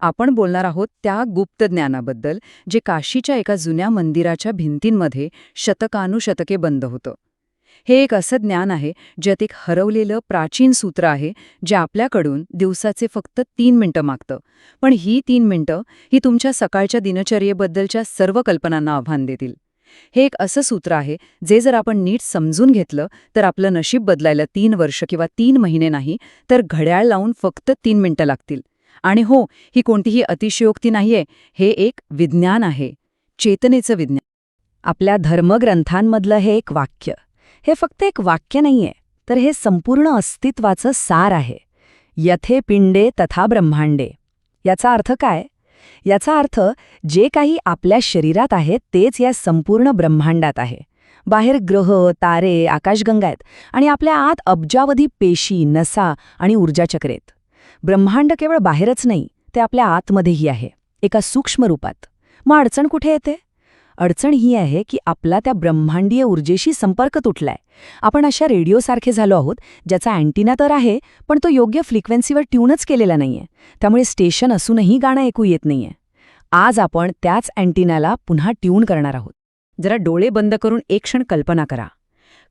आपण बोलणार आहोत त्या गुप्त ज्ञानाबद्दल जे काशीच्या एका जुन्या मंदिराच्या भिंतींमध्ये शतकानुशतके बंद होतं. हे एक असं ज्ञान आहे ज्यात एक हरवलेलं प्राचीन सूत्र आहे जे आपल्याकडून दिवसाचे फक्त तीन मिनिटं मागतं. पण ही तीन मिनटं ही तुमच्या सकाळच्या दिनचर्येबद्दलच्या सर्व कल्पनांना आव्हान देतील. हे एक असं सूत्र आहे जे जर आपण नीट समजून घेतलं तर आपलं नशीब बदलायला तीन वर्ष किंवा तीन महिने नाही तर घड्याळ लावून फक्त तीन मिनिटं लागतील. आणि हो ही कोणतीही अतिशयोक्ती नाहीये हे एक विज्ञान आहे चेतनेचं विज्ञान. आपल्या धर्मग्रंथांमधलं हे एक वाक्य. हे फक्त एक वाक्य नाहीये तर हे संपूर्ण अस्तित्वाचं सार आहे. यथे पिंडे तथा ब्रह्मांडे. याचा अर्थ काय? याचा अर्थ जे काही आपल्या शरीरात आहे तेच या संपूर्ण ब्रह्मांडात आहे. बाहेर ग्रह तारे आकाशगंगा आहेत आणि आपल्या आत अब्जावधी पेशी नसा आणि ऊर्जाचक्रेत ब्रह्मांड केवळ बाहेरच नाही ते आपल्या आतमध्येही आहे एका सूक्ष्म रूपात. मग अडचण कुठे येते? अडचण ही आहे की आपला त्या ब्रह्मांडीय ऊर्जेशी संपर्क तुटलाय. आपण अशा रेडिओसारखे झालो आहोत ज्याचा अँटिना तर आहे पण तो योग्य फ्रिक्वेन्सीवर ट्यूनच केलेला नाहीये. त्यामुळे स्टेशन असूनही गाणं ऐकू येत नाहीये. आज आपण त्याच अँटिनाला पुन्हा ट्यून करणार आहोत. जरा डोळे बंद करून एक क्षण कल्पना करा.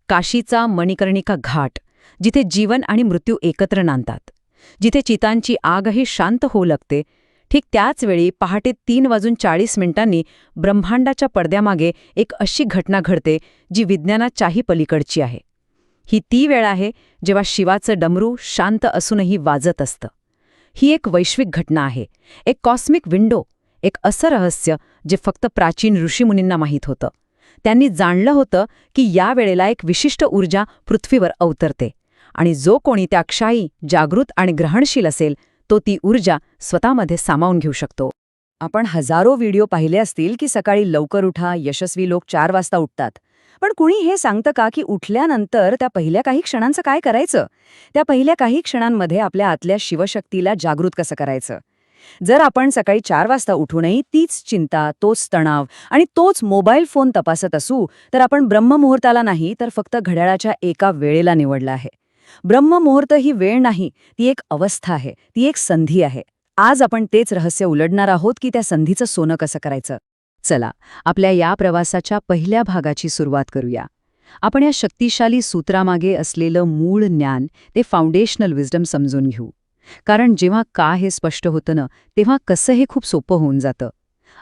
काशीचा मणिकर्णिका घाट जिथे जीवन आणि मृत्यू एकत्र नांदतात. जिथे चितांची आगही शांत होऊ लागते. ठीक त्याच वेळी पहाटे तीन वाजून चाळीस मिनिटांनी ब्रह्मांडाच्या पडद्यामागे एक अशी घटना घडते जी विज्ञानाच्याही पलीकडची आहे. ही ती वेळ आहे जेव्हा शिवाचं डमरू शांत असूनही वाजत असतं. ही एक वैश्विक घटना आहे. एक कॉस्मिक विंडो एक असं रहस्य जे फक्त प्राचीन ऋषीमुनींना माहीत होतं. त्यांनी जाणलं होतं की या वेळेला एक विशिष्ट ऊर्जा पृथ्वीवर अवतरते. आणि जो कोणी त्या क्षायी जागृत आणि ग्रहणशील असेल तो ती ऊर्जा स्वतःमध्ये सामावून घेऊ शकतो. आपण हजारो व्हिडिओ पाहिले असतील की सकाळी लवकर उठा यशस्वी लोक चार वाजता उठतात. पण कुणी हे सांगतं का की उठल्यानंतर त्या पहिल्या काही क्षणांचं काय करायचं? त्या पहिल्या काही क्षणांमध्ये आपल्या आतल्या शिवशक्तीला जागृत कसं करायचं? जर आपण सकाळी चार वाजता उठूनही तीच चिंता तोच तणाव आणि तोच मोबाईल फोन तपासत असू तर आपण ब्रह्ममुहूर्ताला नाही तर फक्त घड्याळाच्या एका वेळेला निवडला आहे. ब्रह्ममुहूर्त ही वेळ नाही ती एक अवस्था आहे ती एक संधी आहे. आज आपण तेच रहस्य उलडणार आहोत की त्या संधीचं सोनं कसं करायचं? चला आपल्या या प्रवासाच्या पहिल्या भागाची सुरुवात करूया. आपण या शक्तिशाली सूत्रामागे असलेलं मूळ ज्ञान ते फाउंडेशनल विजडम समजून घेऊ. कारण जेव्हा का हे स्पष्ट होतं ना तेव्हा कसं हे खूप सोपं होऊन जातं.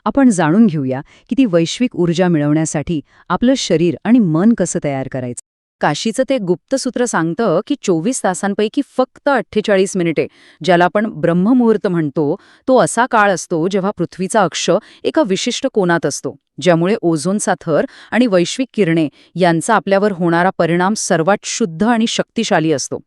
आपण जाणून घेऊया की ती वैश्विक ऊर्जा मिळवण्यासाठी आपलं शरीर आणि मन कसं तयार करायचं. काशीचं ते गुप्तसूत्र सांगतं की चोवीस तासांपैकी फक्त अठ्ठेचाळीस मिनिटे ज्याला आपण ब्रह्ममुहूर्त म्हणतो तो असा काळ असतो जेव्हा पृथ्वीचा अक्ष एका विशिष्ट कोनात असतो ज्यामुळे ओझोनचा थर आणि वैश्विक किरणे यांचा आपल्यावर होणारा परिणाम सर्वात शुद्ध आणि शक्तिशाली असतो.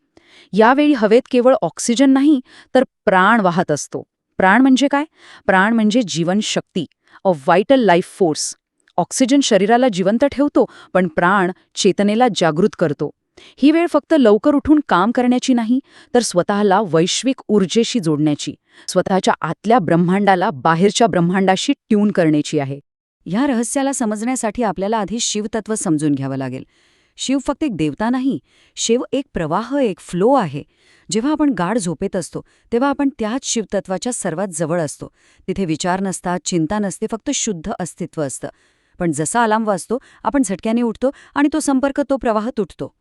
यावेळी हवेत केवळ ऑक्सिजन नाही तर प्राण वाहत असतो. प्राण म्हणजे काय? प्राण म्हणजे जीवनशक्ती a vital life force. Oxygen शरीराला जिवंत ठेवतो पण प्राण चेतनेला जागृत करतो. ही वेळ फक्त लवकर उठून काम करण्याची नाही तर स्वतःला वैश्विक ऊर्जेशी जोडण्याची स्वतःच्या आतल्या ब्रह्मांडाला बाहेरच्या ब्रह्मांडाशी ट्यून करण्याची आहे. ह्या रहस्याला समजण्यासाठी आपल्याला आधी शिवतत्व समजून घ्यावं लागेल. शिव फक्त एक देवता नाही शिव एक प्रवाह एक फ्लो आहे. जेव्हा आपण गाढ झोपेत असतो तेव्हा आपण त्याच शिवतत्वाच्या सर्वात जवळ असतो. तिथे विचार नसतात चिंता नसते फक्त शुद्ध अस्तित्व असतं. पण जसा अलाम वाजतो आपण झटक्याने उठतो आणि तो संपर्क तो प्रवाह तुटतो.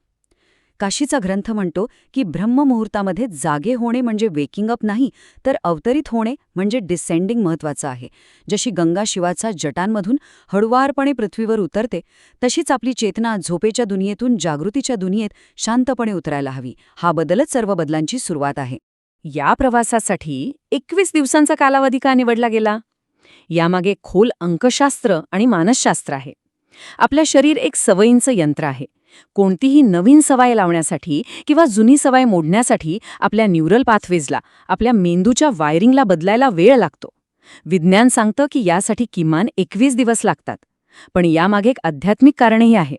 काशीचा ग्रंथ म्हणतो की ब्रह्ममुहूर्तामध्ये जागे होणे म्हणजे वेकिंग अप नाही तर अवतरित होणे म्हणजे डिसेंडिंग महत्वाचं आहे. जशी गंगा शिवाचा जटांमधून हळुवारपणे पृथ्वीवर उतरते तशीच आपली चेतना झोपेच्या दुनियेतून जागृतीच्या दुनियेत शांतपणे उतरायला हवी. हा बदलच सर्व बदलांची सुरुवात आहे. या प्रवासासाठी एकवीस दिवसांचा कालावधी का निवडला गेला? यामागे खोल अंकशास्त्र आणि मानसशास्त्र आहे. आपलं शरीर एक सवयींचं यंत्र आहे. कोणतीही नवीन सवय लावण्यासाठी किंवा जुनी सवय मोडण्यासाठी आपल्या न्यूरल पाथवेजला आपल्या मेंदूच्या वायरिंगला बदलायला वेळ लागतो. विज्ञान सांगतं की यासाठी किमान एकवीस दिवस लागतात. पण यामागे एक आध्यात्मिक कारणही आहे.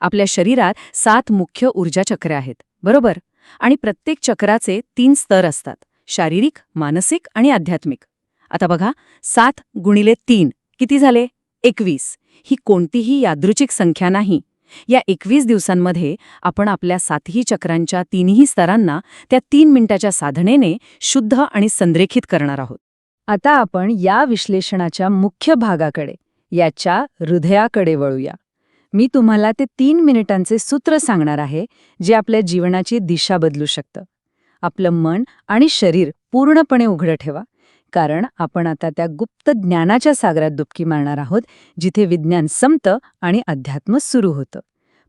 आपल्या शरीरात सात मुख्य ऊर्जा चक्रे आहेत. बरोबर? आणि प्रत्येक चक्राचे तीन स्तर असतात. शारीरिक मानसिक आणि आध्यात्मिक. आता बघा सात गुणिले तीन किती झाले? एकवीस. ही कोणतीही यादृचिक संख्या नाही. या एकवीस दिवसांमध्ये आपण आपल्या सातही चक्रांच्या तीनही स्तरांना त्या तीन मिनिटाच्या साधनेने शुद्ध आणि संरेखित करणार आहोत. आता आपण या विश्लेषणाच्या मुख्य भागाकडे याच्या हृदयाकडे वळूया. मी तुम्हाला ते तीन मिनिटांचे सूत्र सांगणार आहे जे आपल्या जीवनाची दिशा बदलू शकतं. आपलं मन आणि शरीर पूर्णपणे उघडं ठेवा. कारण आपण आता त्या गुप्त ज्ञानाच्या सागरात डुबकी मारणार आहोत जिथे विज्ञान संपतं आणि अध्यात्म सुरू होतं.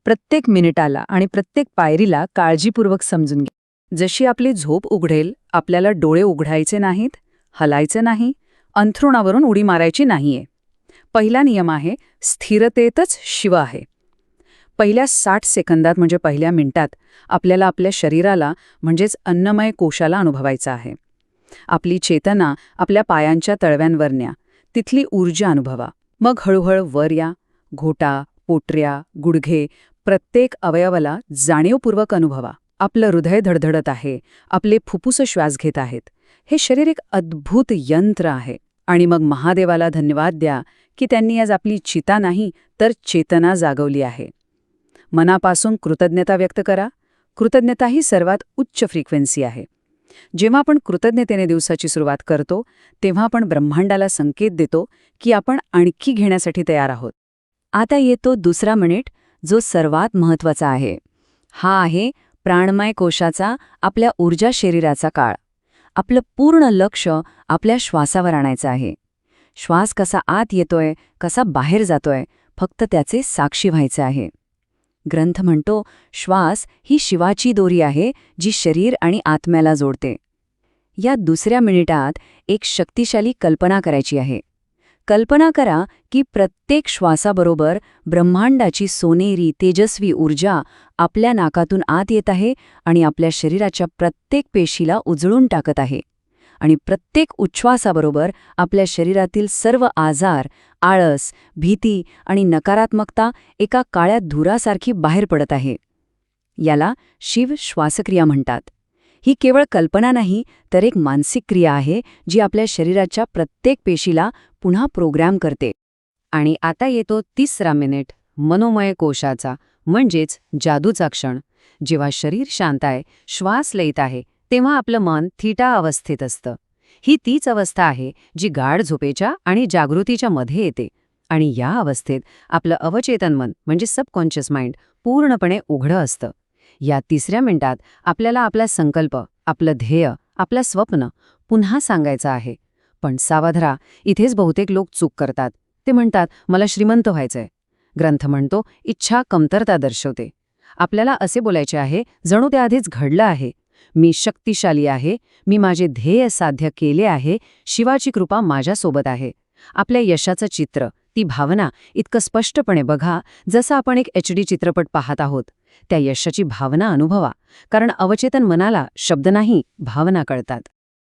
प्रत्येक मिनिटाला आणि प्रत्येक पायरीला काळजीपूर्वक समजून घ्या. जशी आपली झोप उघडेल आपल्याला डोळे उघडायचे नाहीत हलायचे नाही अंथरुणावरून उडी मारायची नाहीये. पहिला नियम आहे स्थिरतेतच शिव आहे. पहिल्या साठ सेकंदात म्हणजे पहिल्या मिनिटात आपल्याला आपल्या शरीराला म्हणजेच अन्नमय कोशाला अनुभवायचं आहे. आपली चेतना आपल्या पायांच्या तळव्यांवर न्या. तिथली ऊर्जा अनुभवा. मग हळूहळू वर या. घोटा पोटऱ्या गुडघे प्रत्येक अवयवाला जाणीवपूर्वक अनुभवा. आपलं हृदय धडधडत आहे. आपले फुफ्फुस श्वास घेत आहेत. हे शरीर एक अद्भुत यंत्र आहे. आणि मग महादेवाला धन्यवाद द्या की त्यांनी आज आपली चिता नाही तर चेतना जागवली आहे. मनापासून कृतज्ञता व्यक्त करा. कृतज्ञता ही सर्वात उच्च फ्रिक्वेन्सी आहे. जेव्हा आपण कृतज्ञतेने दिवसाची सुरुवात करतो तेव्हा आपण ब्रह्मांडाला संकेत देतो की आपण आणखी घेण्यासाठी तयार आहोत. आता येतो दुसरा मिनिट जो सर्वात महत्त्वाचा आहे. हा आहे प्राणमय कोशाचा आपल्या ऊर्जा शरीराचा काळ. आपलं पूर्ण लक्ष आपल्या श्वासावर आणायचं आहे. श्वास कसा आत येतोय कसा बाहेर जातोय फक्त त्याचे साक्षी व्हायचे आहे. ग्रंथ म्हणतो श्वास ही शिवाची दोरी आहे जी शरीर आणि आत्म्याला जोडते. या दुसऱ्या मिनिटात एक शक्तिशाली कल्पना करायची आहे. कल्पना करा की प्रत्येक श्वासाबरोबर ब्रह्मांडाची सोनेरी तेजस्वी ऊर्जा आपल्या नाकातून आत येत आहे आणि आपल्या शरीराच्या प्रत्येक पेशीला उजळून टाकत आहे. आणि प्रत्येक उच्छ्वासाबरोबर आपल्या शरीरातील सर्व आजार आळस भीती आणि नकारात्मकता एका काळ्या धुरासारखी बाहेर पडत आहे. याला शिव श्वासक्रिया म्हणतात. ही केवळ कल्पना नाही तर एक मानसिक क्रिया आहे जी आपल्या शरीराच्या प्रत्येक पेशीला पुन्हा प्रोग्रॅम करते. आणि आता येतो तिसरा मिनिट मनोमय कोशाचा म्हणजेच जादूचा क्षण. जेव्हा शरीर शांत आहे श्वास लईत आहे तेव्हा आपलं मन थिटा अवस्थेत असतं. ही तीच अवस्था आहे जी गाढ झोपेच्या आणि जागृतीच्या मध्ये येते. आणि या अवस्थेत आपलं अवचेतन मन म्हणजे सबकॉन्शियस माइंड पूर्णपणे उघडं असतं. या तिसऱ्या मिनिटात आपल्याला आपला संकल्प आपलं ध्येय आपलं स्वप्न पुन्हा सांगायचं आहे. पण सावधरा इथेच बहुतेक लोक चूक करतात. ते म्हणतात मला श्रीमंत व्हायचंय. ग्रंथ म्हणतो इच्छा कमतरता दर्शवते. आपल्याला असे बोलायचे आहे जणू ते आधीच घडलं आहे मी शक्तिशाली आहे मी माझे ध्येय साध्य केले आहे शिवाची कृपा माझ्यासोबत आहे. आपल्या यशाचं चित्र ती भावना इतकं स्पष्टपणे बघा जसं आपण एक एच डी चित्रपट पाहत आहोत. त्या यशाची भावना अनुभवा कारण अवचेतन मनाला शब्द नाही भावना कळतात.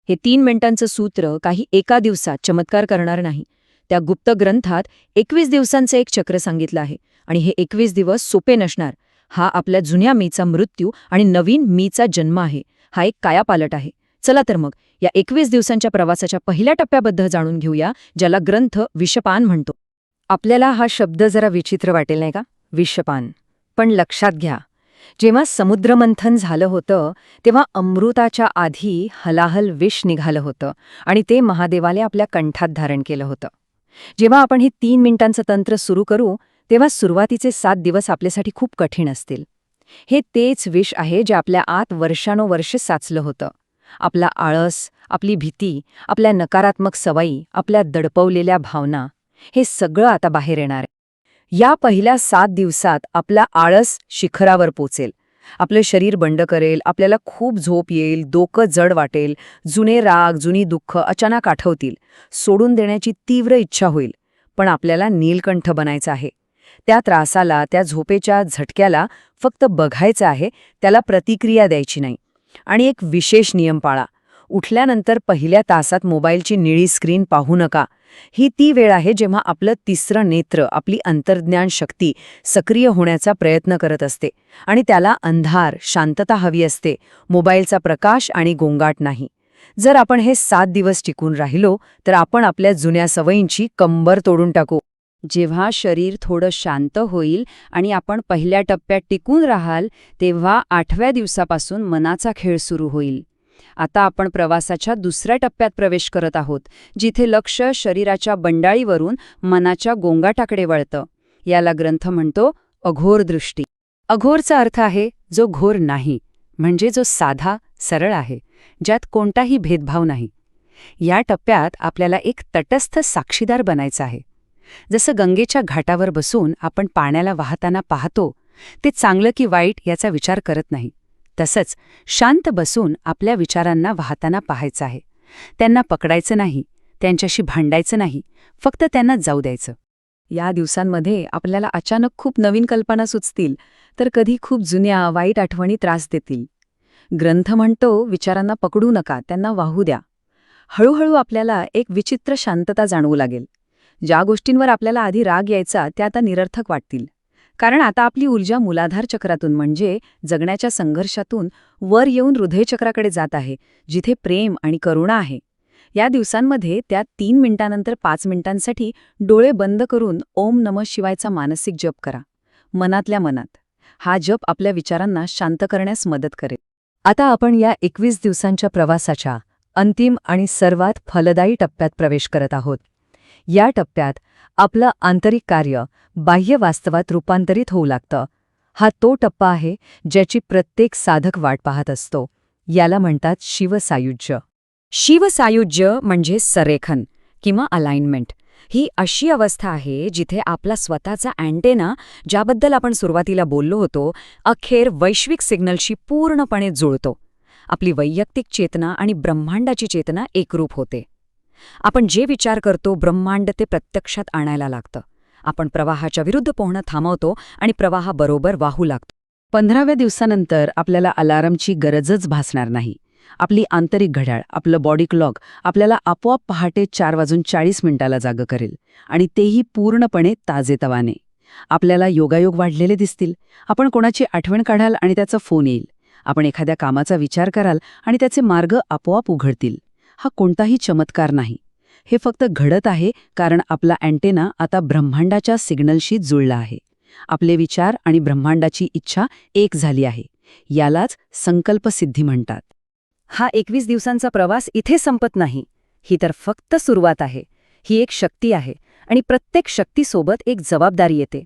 हे तीन मिनिटांचं सूत्र काही एका दिवसात चमत्कार करणार नाही. त्या गुप्त ग्रंथात एकवीस दिवसांचं एक चक्र सांगितलं आहे आणि हे एकवीस दिवस सोपे नसणार. हा आपल्या जुन्या मीचा मृत्यू आणि नवीन मीचा जन्म आहे. हा एक कायापालट आहे. चला तर मग या एकवीस दिवसांच्या प्रवासाच्या पहिल्या टप्प्याबद्दल जाणून घेऊया ज्याला ग्रंथ विषपान म्हणतो. आपल्याला हा शब्द जरा विचित्र वाटेल नाही का? विषपान. पण लक्षात घ्या जेव्हा समुद्रमंथन झालं होतं तेव्हा अमृताच्या आधी हलाहल विष निघालं होतं आणि ते महादेवाले आपल्या कंठात धारण केलं होतं. जेव्हा आपण हे तीन मिनिटांचं तंत्र सुरू करू तेव्हा सुरुवातीचे सात दिवस आपल्यासाठी खूप कठीण असतील. हे तेच विष आहे जे आपल्या आत वर्षानुवर्ष साचलं होतं. आपला आळस आपली भीती आपल्या नकारात्मक सवयी आपल्या दडपवलेल्या भावना हे सगळं आता बाहेर येणार. आहे या पहिल्या सात दिवसात आपला आळस शिखरावर पोचेल. आपलं शरीर बंड करेल आपल्याला खूप झोप येईल डोकं जड वाटेल जुने राग जुनी दुःख अचानक आठवतील सोडून देण्याची तीव्र इच्छा होईल. पण आपल्याला नीलकंठ बनायचं आहे. त्या त्रासाला त्या झोपेच्या झटक्याला फक्त बघायचं आहे त्याला प्रतिक्रिया द्यायची नाही. आणि एक विशेष नियम पाळा. उठल्यानंतर पहिल्या तासात मोबाईलची निळी स्क्रीन पाहू नका. ही ती वेळ आहे जेव्हा आपलं तिसरं नेत्र आपली अंतर्ज्ञान शक्ती सक्रिय होण्याचा प्रयत्न करत असते आणि त्याला अंधार शांतता हवी असते मोबाईलचा प्रकाश आणि गोंगाट नाही. जर आपण हे सात दिवस टिकून राहिलो तर आपण आपल्या जुन्या सवयींची कंबर तोडून टाकू. जेव्हा शरीर थोडं शांत होईल आणि आपण पहिल्या टप्प्यात टिकून राहाल तेव्हा आठव्या दिवसापासून मनाचा खेळ सुरू होईल. आता आपण प्रवासाच्या दुसऱ्या टप्प्यात प्रवेश करत आहोत जिथे लक्ष शरीराच्या बंडाळीवरून मनाच्या गोंगाटाकडे वळतं. याला ग्रंथ म्हणतो अघोर दृष्टी. अघोरचा अर्थ आहे जो घोर नाही म्हणजे जो साधा सरळ आहे ज्यात कोणताही भेदभाव नाही. या टप्प्यात आपल्याला एक तटस्थ साक्षीदार बनायचा आहे. जसं गंगेच्या घाटावर बसून आपण पाण्याला वाहताना पाहतो ते चांगलं की वाईट याचा विचार करत नाही. तसंच शांत बसून आपल्या विचारांना वाहताना पाहायचं आहे. त्यांना पकडायचं नाही त्यांच्याशी भांडायचं नाही फक्त त्यांना जाऊ द्यायचं. या दिवसांमध्ये आपल्याला अचानक खूप नवीन कल्पना सुचतील तर कधी खूप जुन्या वाईट आठवणी त्रास देतील. ग्रंथ म्हणतो विचारांना पकडू नका त्यांना वाहू द्या. हळूहळू आपल्याला एक विचित्र शांतता जाणवू लागेल. ज्या गोष्टींवर आपल्याला आधी राग यायचा त्या आता निरर्थक वाटतील. कारण आता आपली ऊर्जा मुलाधार चक्रातून म्हणजे जगण्याच्या संघर्षातून वर येऊन हृदयचक्राकडे जात आहे जिथे प्रेम आणि करुणा आहे. या दिवसांमध्ये त्या तीन मिनिटांनंतर पाच मिनिटांसाठी डोळे बंद करून ओम नम शिवायचा मानसिक जप करा. मनातल्या मनात. हा जप आपल्या विचारांना शांत करण्यास मदत करेल. आता आपण या एकवीस दिवसांच्या प्रवासाच्या अंतिम आणि सर्वात फलदायी टप्प्यात प्रवेश करत आहोत. या टप्प्यात आपलं आंतरिक कार्य बाह्य वास्तवात रूपांतरित होऊ लागतं. हा तो टप्पा आहे ज्याची प्रत्येक साधक वाट पाहत असतो. याला म्हणतात शिवसायुज्य. शिवसायुज्य म्हणजे सरेखन किंवा अलाइनमेंट. ही अशी अवस्था आहे जिथे आपला स्वतःचा अँटेना ज्याबद्दल आपण सुरुवातीला बोललो होतो अखेर वैश्विक सिग्नलशी पूर्णपणे जुळतो. आपली वैयक्तिक चेतना आणि ब्रह्मांडाची चेतना एकरूप होते. आपण जे विचार करतो ब्रह्मांड ते प्रत्यक्षात आणायला लागतं. आपण प्रवाहाच्या विरुद्ध पोहणं थांबवतो आणि प्रवाहाबरोबर वाहू लागतो. पंधराव्या दिवसानंतर आपल्याला अलार्मची गरजच भासणार नाही. आपली आंतरिक घड्याळ आपलं बॉडी क्लॉक आपल्याला आपोआप पहाटे चार वाजून चाळीस मिनिटाला जागं करेल आणि तेही पूर्णपणे ताजेतवाने. आपल्याला योगायोग वाढलेले दिसतील. आपण कोणाची आठवण काढाल आणि त्याचा फोन येईल. आपण एखाद्या कामाचा विचार कराल आणि त्याचे मार्ग आपोआप उघडतील. हा कोणताही चमत्कार नाही. हे फक्त घडत आहे कारण आपला अँटेना आता ब्रह्मांडाच्या सिग्नलशी जुळला आहे. आपले विचार आणि ब्रह्मांडाची इच्छा एक झाली आहे. यालाच संकल्पसिद्धी म्हणतात. हा एकवीस दिवसांचा प्रवास इथे संपत नाही. ही तर फक्त सुरुवात आहे. ही एक शक्ती आहे आणि प्रत्येक शक्तीसोबत एक जबाबदारी येते.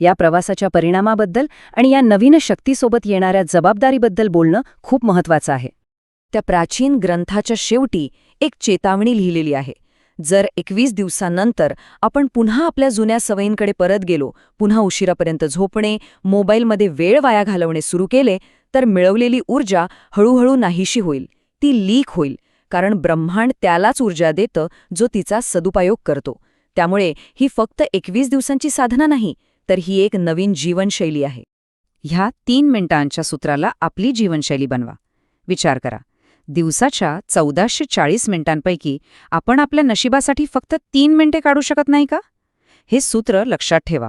या प्रवासाच्या परिणामाबद्दल आणि या नवीन शक्तीसोबत येणाऱ्या जबाबदारीबद्दल बोलणं खूप महत्वाचं आहे. त्या प्राचीन ग्रंथाच्या शेवटी एक चेतावणी लिहिलेली आहे. जर एकवीस दिवसांनंतर आपण पुन्हा आपल्या जुन्या सवयींकडे परत गेलो पुन्हा उशिरापर्यंत झोपणे मोबाईलमध्ये वेळ वाया घालवणे सुरू केले तर मिळवलेली ऊर्जा हळूहळू नाहीशी होईल. ती लीक होईल कारण ब्रह्मांड त्यालाच ऊर्जा देतं जो तिचा सदुपयोग करतो. त्यामुळे ही फक्त एकवीस दिवसांची साधना नाही तर ही एक नवीन जीवनशैली आहे. ह्या तीन मिनिटांच्या सूत्राला आपली जीवनशैली बनवा. विचार करा. दिवसाच्या चौदाशे चाळीस मिनिटांपैकी आपण आपल्या नशिबासाठी फक्त तीन मिनिटे काढू शकत नाही का? हे सूत्र लक्षात ठेवा.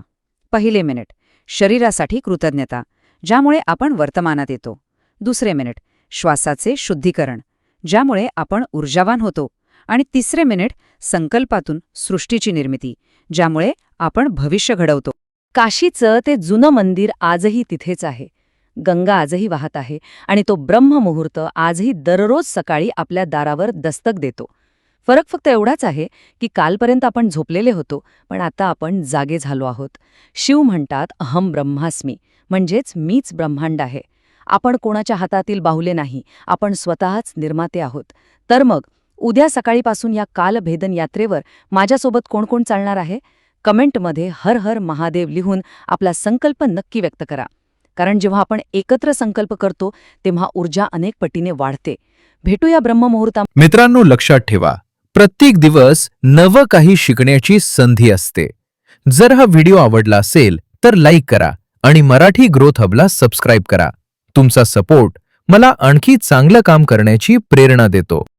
पहिले मिनिट. शरीरासाठी कृतज्ञता ज्यामुळे आपण वर्तमानात येतो. दुसरे मिनिट. श्वासाचे शुद्धीकरण ज्यामुळे आपण ऊर्जावान होतो. आणि तिसरे मिनिट. संकल्पातून सृष्टीची निर्मिती ज्यामुळे आपण भविष्य घडवतो. काशीचं ते जुनं मंदिर आजही तिथेच आहे. गंगा आजही वाहत आहे आणि तो ब्रह्ममुहूर्त आजही दररोज सकाळी आपल्या दारावर दस्तक देतो. फरक फक्त एवढाच आहे की कालपर्यंत आपण झोपलेले होतो पण आता आपण जागे झालो आहोत. शिव म्हणतात अहम ब्रह्मास्मी. म्हणजेच मीच ब्रह्मांड आहे. आपण कोणाच्या हातातील बाहुले नाही आपण स्वतःच निर्माते आहोत. तर मग उद्या सकाळीपासून या कालभेदन यात्रेवर माझ्यासोबत कोण कोण चालणार आहे? कमेंटमध्ये हर हर महादेव लिहून आपला संकल्प नक्की व्यक्त करा. कारण जेव्हा आपण एकत्र संकल्प करतो तेव्हा ऊर्जा अनेक पटीने वाढते. भेटूया ब्रह्ममुहूर्ता मित्रांनो लक्षात ठेवा. प्रत्येक दिवस नवं काही शिकण्याची संधी असते. जर हा व्हिडिओ आवडला असेल तर लाईक करा आणि मराठी ग्रोथ हबला सबस्क्राईब करा. तुमचा सपोर्ट मला आणखी चांगलं काम करण्याची प्रेरणा देतो.